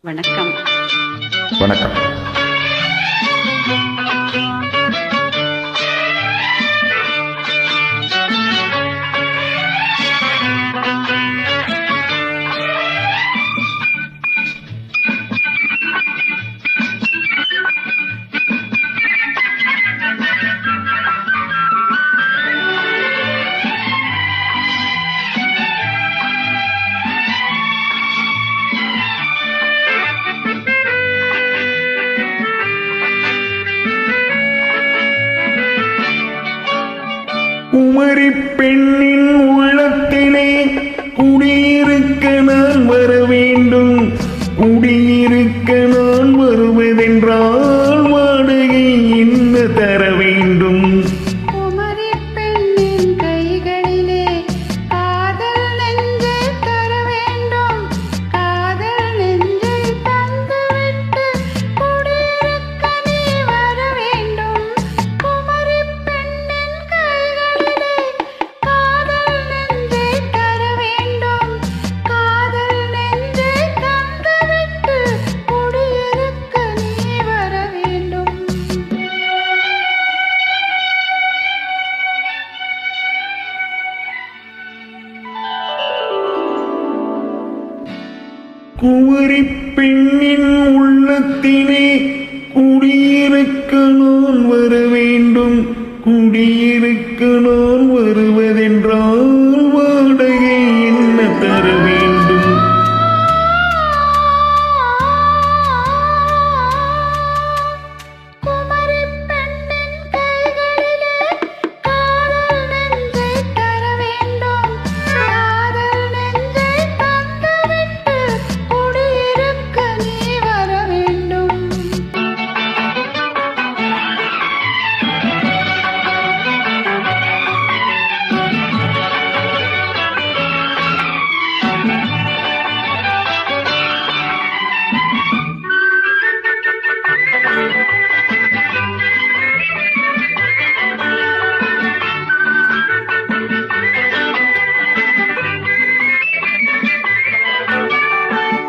வணக்கம். வணக்கம். குமரி பெண்ணின் உள்ளத்தினை குடியிருக்க நான் வர வேண்டும். குடியிருக்க குமரி பெண்ணின் உள்ளத்தினே குடியிருக்க நான் வர வேண்டும். குடியிருக்க நான் வருவதென்றால்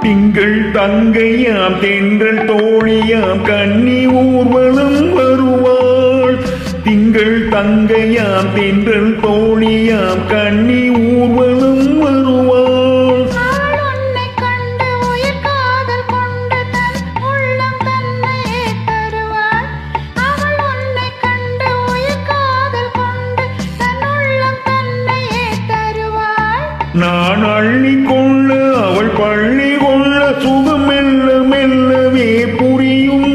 திங்கள் தங்கையாம் தென்றல் தோழியாம் கன்னி ஊர்வலம் வருவாள். திங்கள் தங்கையாம் தென்றல் தோழியாம் கன்னி ஊர்வலம் வருவாள். நான் அள்ளிக்கொள்ள அவள் பள்ளி சுகம் மெல்ல மெல்லவே புரியும்.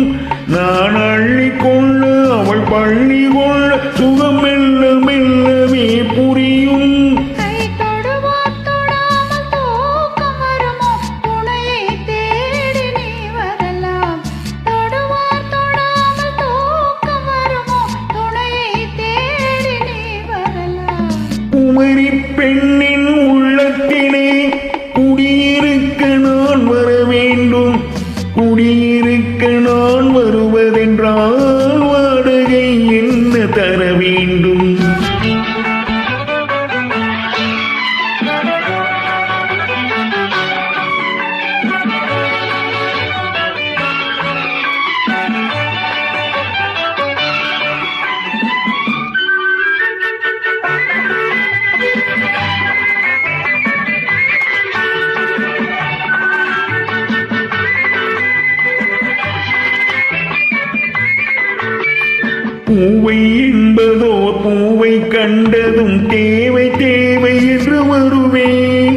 நான் அள்ளிக்கொள்ள அவள் பள்ளி கொள்ள சுகம் மெல்ல மெல்லவே புரியும். குமரி பெண்ணின் உள்ளத்தினை பூவை என்பதோ பூவை கண்டதும் தேவை தேவை என்று வருவேன்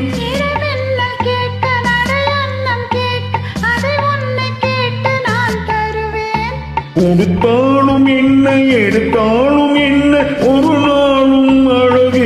கொடுத்தாலும் என்ன எடுத்தாலும் என்ன ஒரு நாளும் அழகு